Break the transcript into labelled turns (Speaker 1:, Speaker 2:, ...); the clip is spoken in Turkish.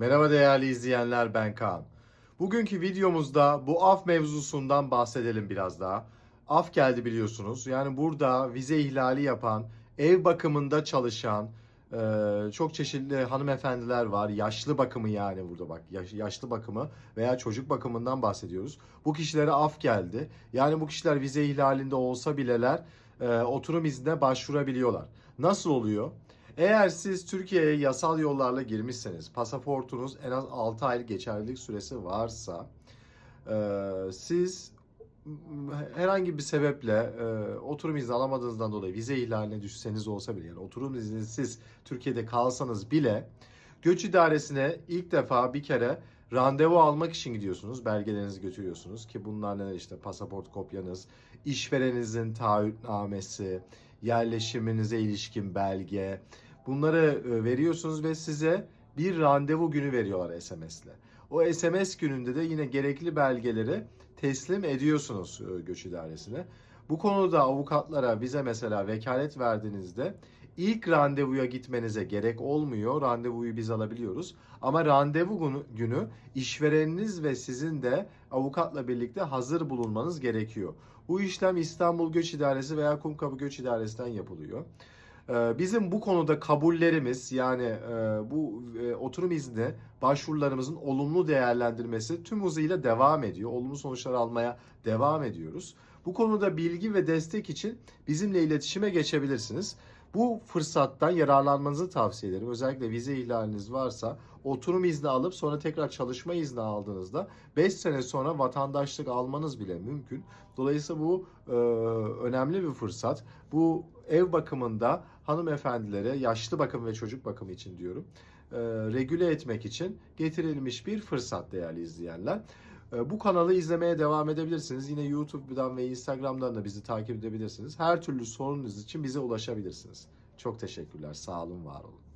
Speaker 1: Merhaba değerli izleyenler ben Kaan. Bugünkü videomuzda bu af mevzusundan bahsedelim biraz daha. Af geldi biliyorsunuz. Yani burada vize ihlali yapan, ev bakımında çalışan e, çok çeşitli hanımefendiler var. Yaşlı bakımı yani burada bak. Yaş- yaşlı bakımı veya çocuk bakımından bahsediyoruz. Bu kişilere af geldi. Yani bu kişiler vize ihlalinde olsa bileler e, oturum iznine başvurabiliyorlar. Nasıl oluyor? Eğer siz Türkiye'ye yasal yollarla girmişseniz, pasaportunuz en az 6 aylık geçerlilik süresi varsa, e, siz herhangi bir sebeple e, oturum izni alamadığınızdan dolayı vize ihlaline düşseniz olsa bile, yani oturum izinsiz Türkiye'de kalsanız bile, göç idaresine ilk defa bir kere randevu almak için gidiyorsunuz, belgelerinizi götürüyorsunuz ki bunlar neler işte pasaport kopyanız, işvereninizin taahhütnamesi, yerleşiminize ilişkin belge. Bunları e, veriyorsunuz ve size bir randevu günü veriyorlar SMS'le. O SMS gününde de yine gerekli belgeleri teslim ediyorsunuz e, göç idaresine. Bu konuda avukatlara bize mesela vekalet verdiğinizde ilk randevuya gitmenize gerek olmuyor. Randevuyu biz alabiliyoruz. Ama randevu günü, işvereniniz ve sizin de avukatla birlikte hazır bulunmanız gerekiyor. Bu işlem İstanbul Göç İdaresi veya Kumkapı Göç İdaresi'nden yapılıyor. Ee, Bizim bu konuda kabullerimiz yani e, bu e, oturum izni başvurularımızın olumlu değerlendirmesi tüm hızıyla devam ediyor. Olumlu sonuçlar almaya devam ediyoruz. Bu konuda bilgi ve destek için bizimle iletişime geçebilirsiniz. Bu fırsattan yararlanmanızı tavsiye ederim. Özellikle vize ihlaliniz varsa oturum izni alıp sonra tekrar çalışma izni aldığınızda 5 sene sonra vatandaşlık almanız bile mümkün. Dolayısıyla bu e, önemli bir fırsat. Bu ev bakımında hanımefendilere yaşlı bakım ve çocuk bakımı için diyorum e, regüle etmek için getirilmiş bir fırsat değerli izleyenler. E, Bu kanalı izlemeye devam edebilirsiniz. Yine YouTube'dan ve Instagram'dan da bizi takip edebilirsiniz. Her türlü sorununuz için bize ulaşabilirsiniz. Çok teşekkürler. Sağ olun, var olun.